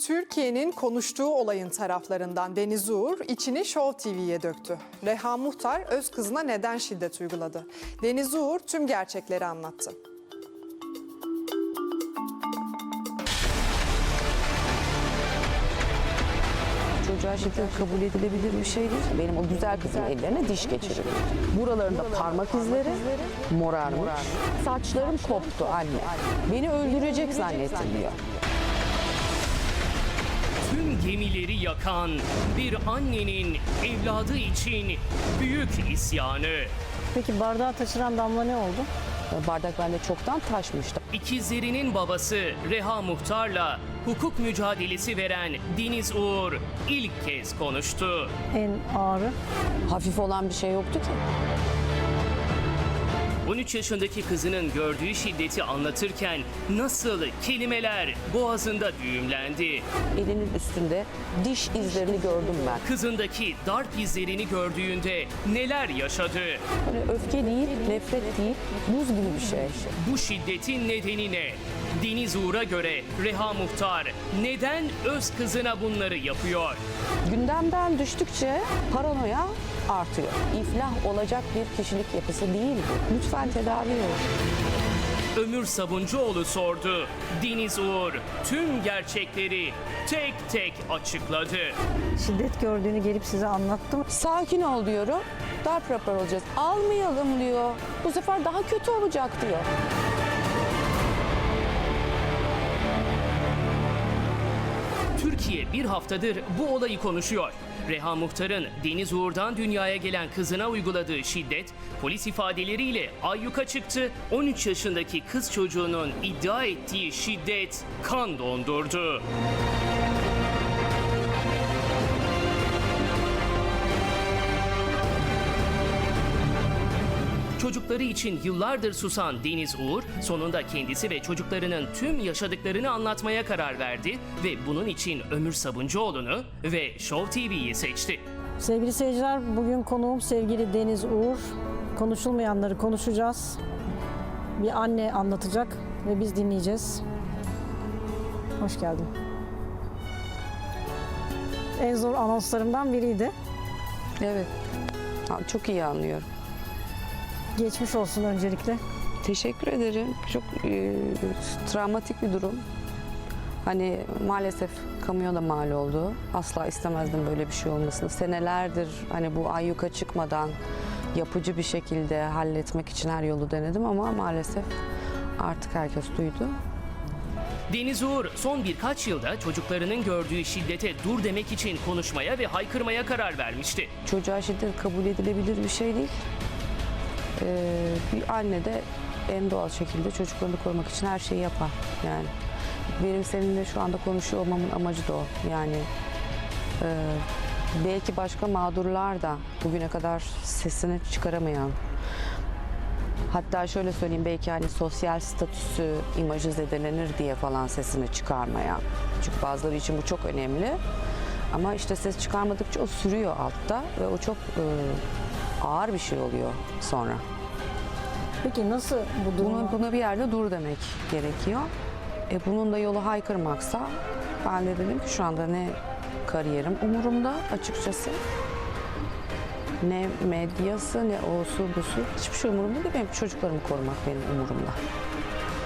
Türkiye'nin konuştuğu olayın taraflarından Deniz Uğur içini Show TV'ye döktü. Reha Muhtar öz kızına neden şiddet uyguladı? Deniz Uğur tüm gerçekleri anlattı. Çocuğa şiddet kabul edilebilir bir şey. Benim o güzel kızın ellerine diş geçirildi. Buralarında parmak izleri morarmış. Saçlarım koptu anne. Beni öldürecek zannetiliyor. Tüm gemileri yakan bir annenin evladı için büyük isyanı. Peki bardağı taşıran damla ne oldu? Bardak bende çoktan taşmıştı. İkizlerinin babası Reha Muhtar'la hukuk mücadelesi veren Deniz Uğur ilk kez konuştu. En ağırı. Hafif olan bir şey yoktu ki. 13 yaşındaki kızının gördüğü şiddeti anlatırken nasıl kelimeler boğazında düğümlendi. Elinin üstünde diş izlerini gördüm ben. Kızındaki darp izlerini gördüğünde neler yaşadı? Böyle öfke değil, nefret değil, buz gibi bir şey. Bu şiddetin nedeni ne? Deniz Uğur'a göre Reha Muhtar neden öz kızına bunları yapıyor? Gündemden düştükçe paranoya artıyor. İflah olacak bir kişilik yapısı değil bu. Lütfen tedavi olun. Ömür Sabuncuoğlu sordu. Deniz Uğur tüm gerçekleri tek tek açıkladı. Şiddet gördüğünü gelip size anlattım. Sakin ol diyorum. Darp rapor olacağız. Almayalım diyor. Bu sefer daha kötü olacak diyor. Türkiye bir haftadır bu olayı konuşuyor. Reha Muhtar'ın Deniz Uğur'dan dünyaya gelen kızına uyguladığı şiddet polis ifadeleriyle ayyuka çıktı. 13 yaşındaki kız çocuğunun iddia ettiği şiddet kan dondurdu. Çocukları için yıllardır susan Deniz Uğur, sonunda kendisi ve çocuklarının tüm yaşadıklarını anlatmaya karar verdi ve bunun için Ömür Sabuncuoğlu'nu ve Show TV'yi seçti. Sevgili seyirciler bugün konuğum sevgili Deniz Uğur. Konuşulmayanları konuşacağız. Bir anne anlatacak ve biz dinleyeceğiz. Hoş geldin. En zor anonslarımdan biriydi. Evet. Çok iyi anlıyorum. Geçmiş olsun öncelikle. Teşekkür ederim. Çok e, travmatik bir durum. Hani maalesef kamuya da mal oldu. Asla istemezdim böyle bir şey olmasını. Senelerdir hani bu ayyuka çıkmadan yapıcı bir şekilde halletmek için her yolu denedim ama maalesef artık herkes duydu. Deniz Uğur son birkaç yılda çocuklarının gördüğü şiddete dur demek için konuşmaya ve haykırmaya karar vermişti. Çocuğa şiddet kabul edilebilir bir şey değil. Ee, bir anne de en doğal şekilde çocuklarını korumak için her şeyi yapar. Yani benim seninle şu anda konuşuyor olmamın amacı da o. Yani e, belki başka mağdurlar da bugüne kadar sesini çıkaramayan Hatta şöyle söyleyeyim belki hani sosyal statüsü imajı zedelenir diye falan sesini çıkarmayan. Çünkü bazıları için bu çok önemli. Ama işte ses çıkarmadıkça o sürüyor altta ve o çok e, ağır bir şey oluyor sonra. Peki nasıl bu durumu? Buna, buna bir yerde dur demek gerekiyor. E bunun da yolu haykırmaksa ben de dedim ki şu anda ne kariyerim umurumda açıkçası. Ne medyası ne osu busu hiçbir şey umurumda değil. Benim çocuklarımı korumak benim umurumda.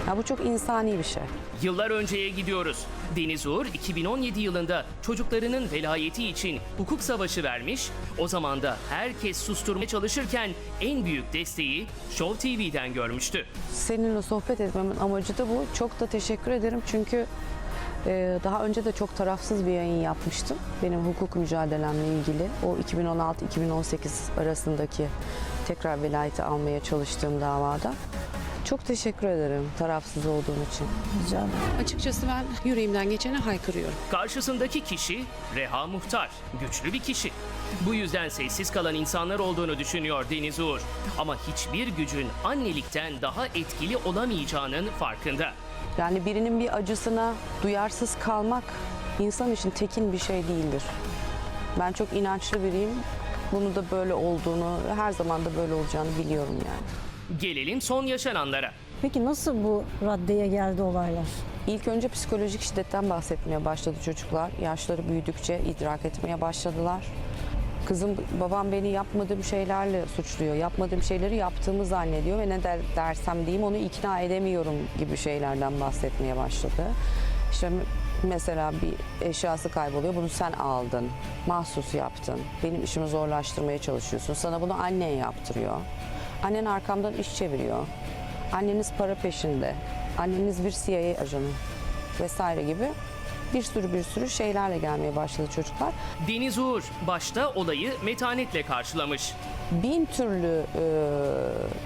Ya bu çok insani bir şey. Yıllar önceye gidiyoruz. Deniz Uğur 2017 yılında çocuklarının velayeti için hukuk savaşı vermiş. O zaman da herkes susturmaya çalışırken en büyük desteği Show TV'den görmüştü. Seninle sohbet etmemin amacı da bu. Çok da teşekkür ederim çünkü e, daha önce de çok tarafsız bir yayın yapmıştım. Benim hukuk mücadelemle ilgili. O 2016-2018 arasındaki tekrar velayeti almaya çalıştığım davada. Çok teşekkür ederim tarafsız olduğum için. Rica ederim. Açıkçası ben yüreğimden geçeni haykırıyorum. Karşısındaki kişi Reha Muhtar. Güçlü bir kişi. Bu yüzden sessiz kalan insanlar olduğunu düşünüyor Deniz Uğur. Ama hiçbir gücün annelikten daha etkili olamayacağının farkında. Yani birinin bir acısına duyarsız kalmak insan için tekin bir şey değildir. Ben çok inançlı biriyim. Bunu da böyle olduğunu, her zaman da böyle olacağını biliyorum yani. Gelelim son yaşananlara. Peki nasıl bu raddeye geldi olaylar? İlk önce psikolojik şiddetten bahsetmeye başladı çocuklar. Yaşları büyüdükçe idrak etmeye başladılar. Kızım babam beni yapmadığım şeylerle suçluyor. Yapmadığım şeyleri yaptığımı zannediyor ve ne der, dersem diyeyim onu ikna edemiyorum gibi şeylerden bahsetmeye başladı. İşte mesela bir eşyası kayboluyor. Bunu sen aldın. Mahsus yaptın. Benim işimi zorlaştırmaya çalışıyorsun. Sana bunu annen yaptırıyor. Annen arkamdan iş çeviriyor. Anneniz para peşinde. Anneniz bir CIA ajanı vesaire gibi bir sürü bir sürü şeylerle gelmeye başladı çocuklar. Deniz Uğur başta olayı metanetle karşılamış. bin türlü e,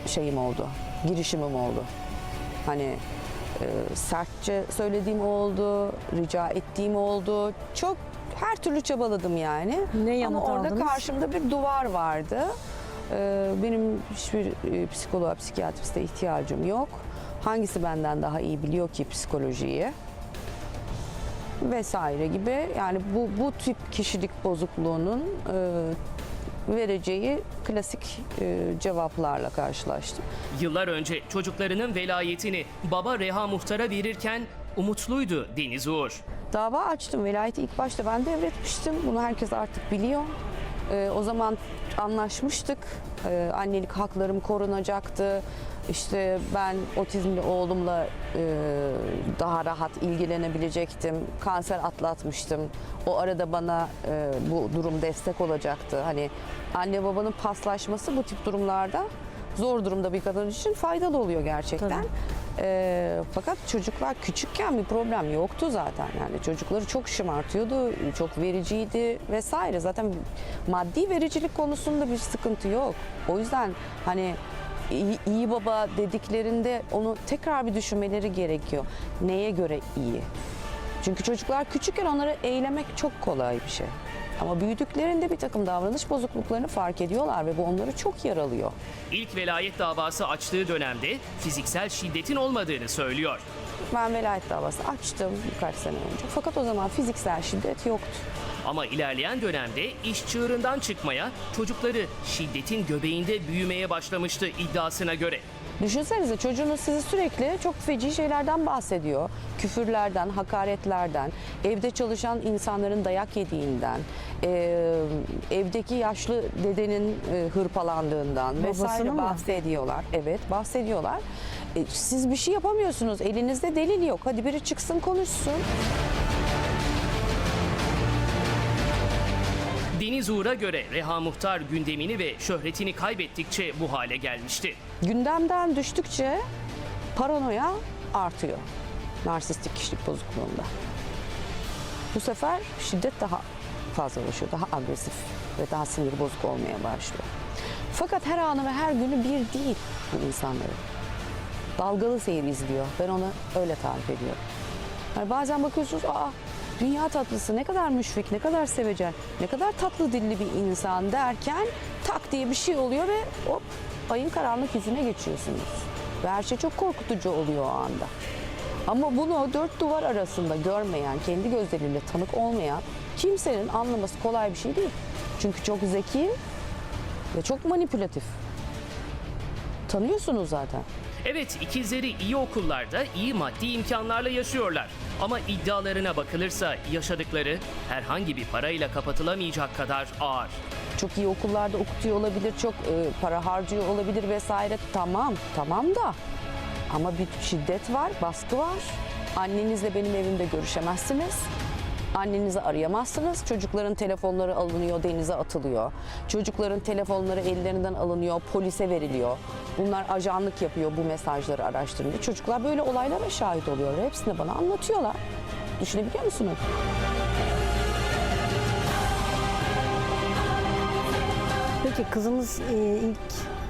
şeyim oldu, girişimim oldu. Hani e, sertçe söylediğim oldu, rica ettiğim oldu. Çok her türlü çabaladım yani. Ne yanıt Ama orada aldınız? karşımda bir duvar vardı. E, benim hiçbir e, psikoloğa, psikiyatriste ihtiyacım yok. Hangisi benden daha iyi biliyor ki psikolojiyi? vesaire gibi yani bu bu tip kişilik bozukluğunun e, vereceği klasik e, cevaplarla karşılaştım. Yıllar önce çocuklarının velayetini baba Reha Muhtar'a verirken umutluydu Deniz Uğur. Dava açtım. Velayeti ilk başta ben devretmiştim. Bunu herkes artık biliyor. Ee, o zaman anlaşmıştık. Ee, annelik haklarım korunacaktı. İşte ben otizmli oğlumla e, daha rahat ilgilenebilecektim. Kanser atlatmıştım. O arada bana e, bu durum destek olacaktı. Hani anne babanın paslaşması bu tip durumlarda zor durumda bir kadın için faydalı oluyor gerçekten. Tabii. Ee, fakat çocuklar küçükken bir problem yoktu zaten. Yani çocukları çok şımartıyordu, çok vericiydi vesaire. Zaten maddi vericilik konusunda bir sıkıntı yok. O yüzden hani iyi, iyi baba dediklerinde onu tekrar bir düşünmeleri gerekiyor. Neye göre iyi? Çünkü çocuklar küçükken onları eylemek çok kolay bir şey. Ama büyüdüklerinde bir takım davranış bozukluklarını fark ediyorlar ve bu onları çok yaralıyor. İlk velayet davası açtığı dönemde fiziksel şiddetin olmadığını söylüyor. Ben velayet davası açtım birkaç sene önce. Fakat o zaman fiziksel şiddet yoktu. Ama ilerleyen dönemde iş çığırından çıkmaya, çocukları şiddetin göbeğinde büyümeye başlamıştı iddiasına göre. Düşünsenize çocuğunuz sizi sürekli çok feci şeylerden bahsediyor. Küfürlerden, hakaretlerden, evde çalışan insanların dayak yediğinden, eee, evdeki yaşlı dedenin e, hırpalandığından vesaire mı? bahsediyorlar. Evet, bahsediyorlar. E, siz bir şey yapamıyorsunuz. Elinizde delil yok. Hadi biri çıksın konuşsun. Deniz Uğur'a göre Reha Muhtar gündemini ve şöhretini kaybettikçe bu hale gelmişti. Gündemden düştükçe paranoya artıyor. Narsistik kişilik bozukluğunda. Bu sefer şiddet daha fazlalaşıyor, daha agresif ve daha sinir bozuk olmaya başlıyor. Fakat her anı ve her günü bir değil bu insanların. Dalgalı seyir izliyor. Ben ona öyle tarif ediyorum. Yani bazen bakıyorsunuz, aa dünya tatlısı ne kadar müşfik, ne kadar sevecen, ne kadar tatlı dilli bir insan derken tak diye bir şey oluyor ve hop ayın karanlık yüzüne geçiyorsunuz. Ve her şey çok korkutucu oluyor o anda. Ama bunu dört duvar arasında görmeyen, kendi gözleriyle tanık olmayan kimsenin anlaması kolay bir şey değil. Çünkü çok zeki ve çok manipülatif. Tanıyorsunuz zaten. Evet ikizleri iyi okullarda iyi maddi imkanlarla yaşıyorlar. Ama iddialarına bakılırsa yaşadıkları herhangi bir parayla kapatılamayacak kadar ağır. Çok iyi okullarda okutuyor olabilir, çok e, para harcıyor olabilir vesaire. Tamam, tamam da ama bir şiddet var, baskı var. Annenizle benim evimde görüşemezsiniz. Annenizi arayamazsınız. Çocukların telefonları alınıyor, denize atılıyor. Çocukların telefonları ellerinden alınıyor, polise veriliyor. Bunlar ajanlık yapıyor bu mesajları araştırınca. Çocuklar böyle olaylara şahit oluyor. Hepsini bana anlatıyorlar. Düşünebiliyor musunuz? Peki kızınız e, ilk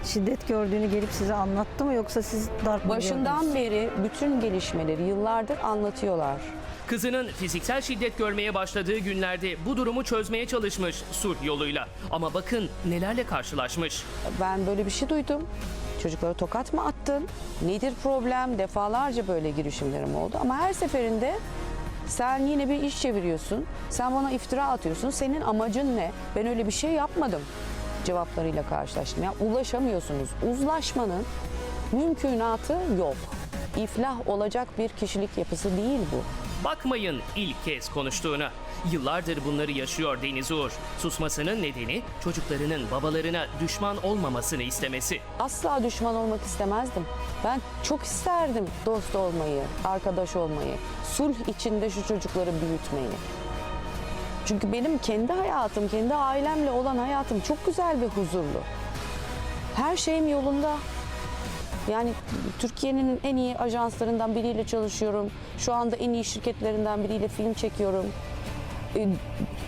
şiddet gördüğünü gelip size anlattı mı yoksa siz darp mı Başından gördünüz? beri bütün gelişmeleri yıllardır anlatıyorlar. Kızının fiziksel şiddet görmeye başladığı günlerde bu durumu çözmeye çalışmış sulh yoluyla. Ama bakın nelerle karşılaşmış. Ben böyle bir şey duydum. Çocuklara tokat mı attın? Nedir problem? Defalarca böyle girişimlerim oldu. Ama her seferinde sen yine bir iş çeviriyorsun. Sen bana iftira atıyorsun. Senin amacın ne? Ben öyle bir şey yapmadım. Cevaplarıyla karşılaştım. Ya ulaşamıyorsunuz. Uzlaşmanın mümkünatı yok. iflah olacak bir kişilik yapısı değil bu. Bakmayın ilk kez konuştuğuna. Yıllardır bunları yaşıyor Deniz Uğur. Susmasının nedeni çocuklarının babalarına düşman olmamasını istemesi. Asla düşman olmak istemezdim. Ben çok isterdim dost olmayı, arkadaş olmayı, sulh içinde şu çocukları büyütmeyi. Çünkü benim kendi hayatım, kendi ailemle olan hayatım çok güzel ve huzurlu. Her şeyim yolunda. Yani Türkiye'nin en iyi ajanslarından biriyle çalışıyorum. Şu anda en iyi şirketlerinden biriyle film çekiyorum. Ee,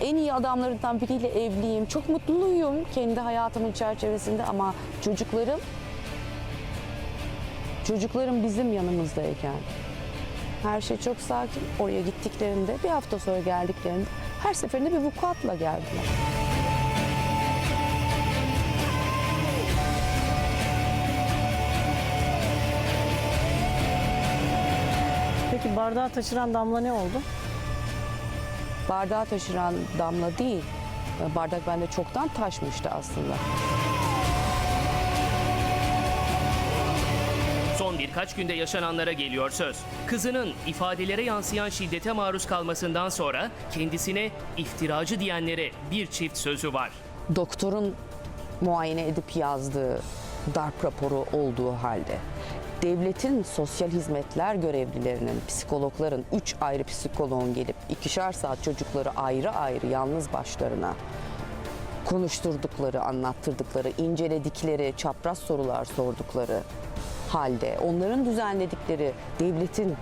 En iyi adamlarından biriyle evliyim. Çok mutluyum kendi hayatımın çerçevesinde ama çocuklarım çocuklarım bizim yanımızdayken her şey çok sakin. Oraya gittiklerinde bir hafta sonra geldiklerinde her seferinde bir vukuatla geldiler. Peki bardağı taşıran damla ne oldu? Bardağı taşıran damla değil. Bardak bende çoktan taşmıştı aslında. Birkaç günde yaşananlara geliyor söz. Kızının ifadelere yansıyan şiddete maruz kalmasından sonra kendisine iftiracı diyenlere bir çift sözü var. doktorun muayene edip yazdığı darp raporu olduğu halde devletin sosyal hizmetler görevlilerinin, psikologların, üç ayrı psikoloğun gelip ikişer saat çocukları ayrı ayrı yalnız başlarına konuşturdukları, anlattırdıkları, inceledikleri, çapraz sorular sordukları halde onların düzenledikleri devletin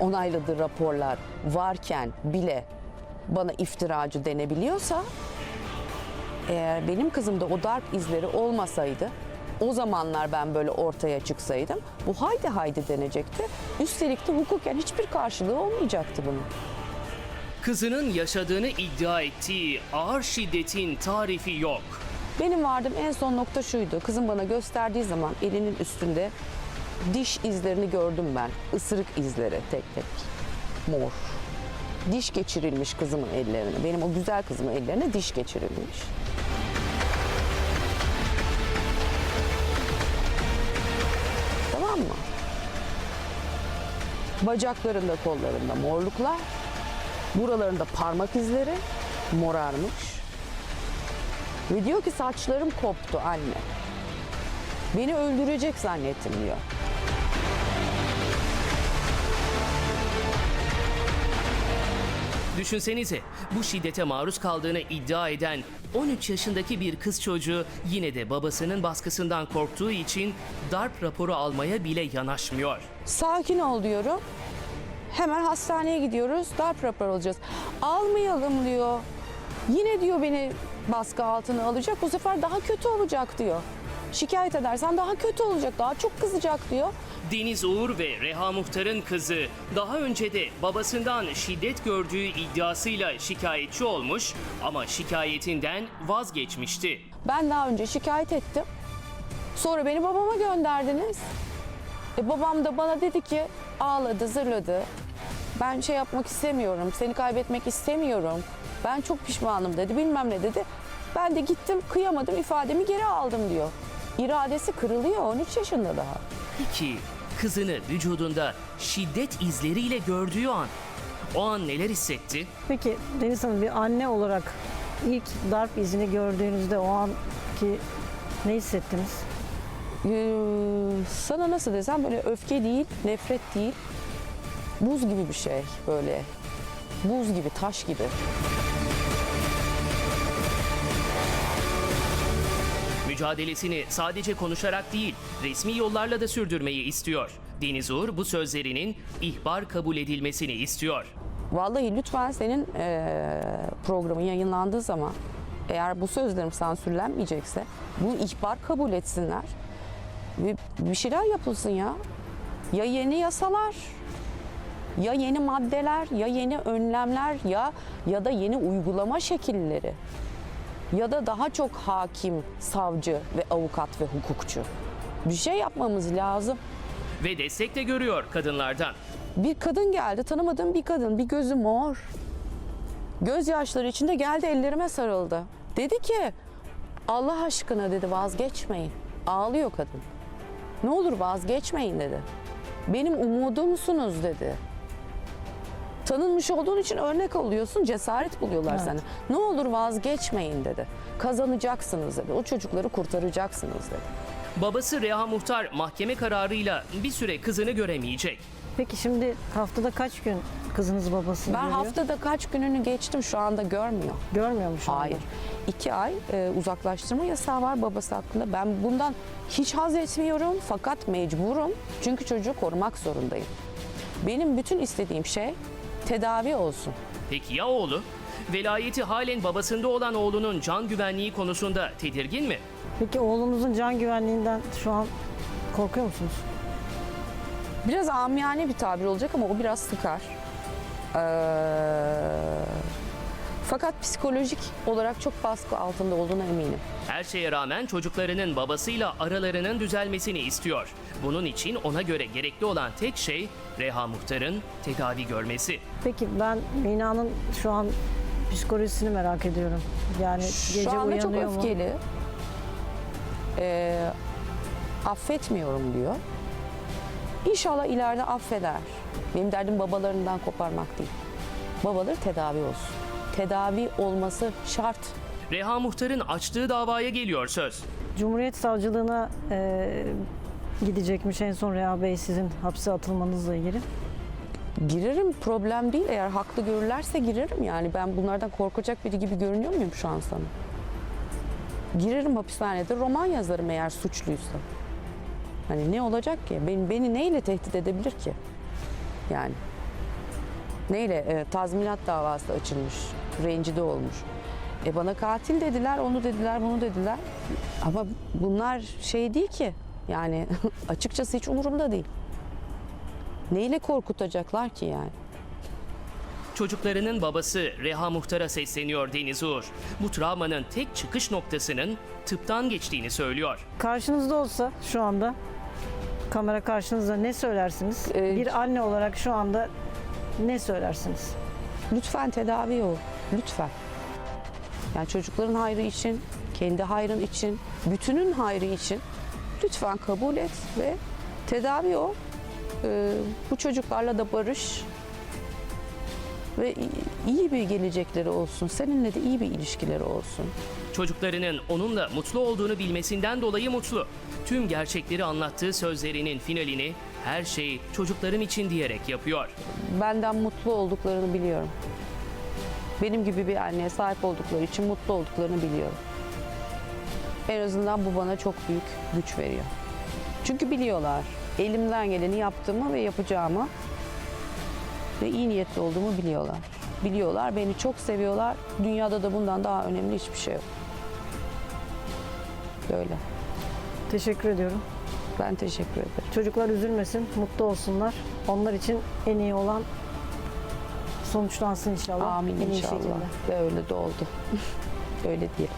onayladığı raporlar varken bile bana iftiracı denebiliyorsa eğer benim kızımda o darp izleri olmasaydı o zamanlar ben böyle ortaya çıksaydım bu haydi haydi denecekti. Üstelik de hukuken hiçbir karşılığı olmayacaktı bunun. Kızının yaşadığını iddia ettiği ağır şiddetin tarifi yok. Benim vardığım en son nokta şuydu. Kızım bana gösterdiği zaman elinin üstünde diş izlerini gördüm ben. Isırık izleri tek tek. Mor. Diş geçirilmiş kızımın ellerine. Benim o güzel kızımın ellerine diş geçirilmiş. Tamam mı? Bacaklarında, kollarında morluklar. Buralarında parmak izleri morarmış. Ve diyor ki saçlarım koptu anne. Beni öldürecek zannettim diyor. Düşünsenize bu şiddete maruz kaldığını iddia eden 13 yaşındaki bir kız çocuğu yine de babasının baskısından korktuğu için darp raporu almaya bile yanaşmıyor. Sakin ol diyorum. Hemen hastaneye gidiyoruz. Darp raporu alacağız. Almayalım diyor. Yine diyor beni baskı altına alacak. Bu sefer daha kötü olacak diyor. Şikayet edersen daha kötü olacak. Daha çok kızacak diyor. Deniz Uğur ve Reha Muhtar'ın kızı daha önce de babasından şiddet gördüğü iddiasıyla şikayetçi olmuş ama şikayetinden vazgeçmişti. Ben daha önce şikayet ettim. Sonra beni babama gönderdiniz. E babam da bana dedi ki ağladı, zırladı. Ben şey yapmak istemiyorum, seni kaybetmek istemiyorum. Ben çok pişmanım dedi, bilmem ne dedi. Ben de gittim, kıyamadım, ifademi geri aldım diyor. İradesi kırılıyor, 13 yaşında daha. Peki kızını vücudunda şiddet izleriyle gördüğü an o an neler hissetti? Peki Deniz Hanım bir anne olarak ilk darp izini gördüğünüzde o anki ne hissettiniz? Ee, sana nasıl desem böyle öfke değil, nefret değil. Buz gibi bir şey böyle. Buz gibi, taş gibi. Mücadelesini sadece konuşarak değil, resmi yollarla da sürdürmeyi istiyor. Deniz Uğur bu sözlerinin ihbar kabul edilmesini istiyor. Vallahi lütfen senin eee, programın yayınlandığı zaman eğer bu sözlerim sansürlenmeyecekse bu ihbar kabul etsinler. Ve bir şeyler yapılsın ya. Ya yeni yasalar, ya yeni maddeler, ya yeni önlemler, ya ya da yeni uygulama şekilleri. Ya da daha çok hakim, savcı ve avukat ve hukukçu. Bir şey yapmamız lazım. Ve destek de görüyor kadınlardan. Bir kadın geldi, tanımadığım bir kadın, bir gözü mor. Gözyaşları içinde geldi ellerime sarıldı. Dedi ki Allah aşkına dedi vazgeçmeyin. Ağlıyor kadın. Ne olur vazgeçmeyin dedi. Benim umudumsunuz dedi. Tanınmış olduğun için örnek oluyorsun, cesaret buluyorlar Evet. sana. Ne olur vazgeçmeyin dedi. Kazanacaksınız dedi. O çocukları kurtaracaksınız dedi. Babası Reha Muhtar mahkeme kararıyla bir süre kızını göremeyecek. Peki şimdi haftada kaç gün kızınız babasını Ben görüyor? haftada kaç gününü geçtim şu anda görmüyor. Görmüyor mu şu anda? Hayır. İki ay e, uzaklaştırma yasağı var babası hakkında. Ben bundan hiç haz etmiyorum fakat mecburum. Çünkü çocuğu korumak zorundayım. Benim bütün istediğim şey tedavi olsun. Peki ya oğlu? Velayeti halen babasında olan oğlunun can güvenliği konusunda tedirgin mi? Peki oğlunuzun can güvenliğinden şu an korkuyor musunuz? Biraz amiyane bir tabir olacak ama o biraz sıkar. Ee, fakat psikolojik olarak çok baskı altında olduğuna eminim. Her şeye rağmen çocuklarının babasıyla aralarının düzelmesini istiyor. Bunun için ona göre gerekli olan tek şey Reha Muhtar'ın tedavi görmesi. Peki ben Mina'nın şu an psikolojisini merak ediyorum. Yani gece Şu anda çok uyanıyor mu? öfkeli. Ee, affetmiyorum diyor. İnşallah ileride affeder. Benim derdim babalarından koparmak değil. Babaları tedavi olsun. Tedavi olması şart. Reha Muhtar'ın açtığı davaya geliyor söz. Cumhuriyet Savcılığına e, gidecekmiş en son Reha Bey sizin hapse atılmanızla ilgili. Girerim problem değil. Eğer haklı görürlerse girerim yani. Ben bunlardan korkacak biri gibi görünüyor muyum şu an sana? Girerim hapishanede roman yazarım eğer suçluysa. Hani ne olacak ki? Beni, beni neyle tehdit edebilir ki? Yani. Neyle? E, tazminat davası açılmış. Rencide olmuş. E bana katil dediler, onu dediler, bunu dediler. Ama bunlar şey değil ki. Yani açıkçası hiç umurumda değil. Neyle korkutacaklar ki yani? Çocuklarının babası Reha Muhtar'a sesleniyor Deniz Uğur. Bu travmanın tek çıkış noktasının tıptan geçtiğini söylüyor. Karşınızda olsa şu anda kamera karşınızda ne söylersiniz? Ee, bir anne olarak şu anda ne söylersiniz? Lütfen tedavi ol. Lütfen. Yani çocukların hayrı için, kendi hayrın için, bütünün hayrı için lütfen kabul et ve tedavi ol. Ee, bu çocuklarla da barış ve iyi bir gelecekleri olsun. Seninle de iyi bir ilişkileri olsun. Çocuklarının onunla mutlu olduğunu bilmesinden dolayı mutlu. Tüm gerçekleri anlattığı sözlerinin finalini her şey çocuklarım için diyerek yapıyor. Benden mutlu olduklarını biliyorum. Benim gibi bir anneye sahip oldukları için mutlu olduklarını biliyorum. En azından bu bana çok büyük güç veriyor. Çünkü biliyorlar elimden geleni yaptığımı ve yapacağımı ve iyi niyetli olduğumu biliyorlar. Biliyorlar, beni çok seviyorlar. Dünyada da bundan daha önemli hiçbir şey yok. Böyle. Teşekkür ediyorum. Ben teşekkür ederim. Çocuklar üzülmesin, mutlu olsunlar. Onlar için en iyi olan sonuçlansın inşallah. Amin en iyi inşallah. şekilde. Ve öyle de oldu. öyle diyelim.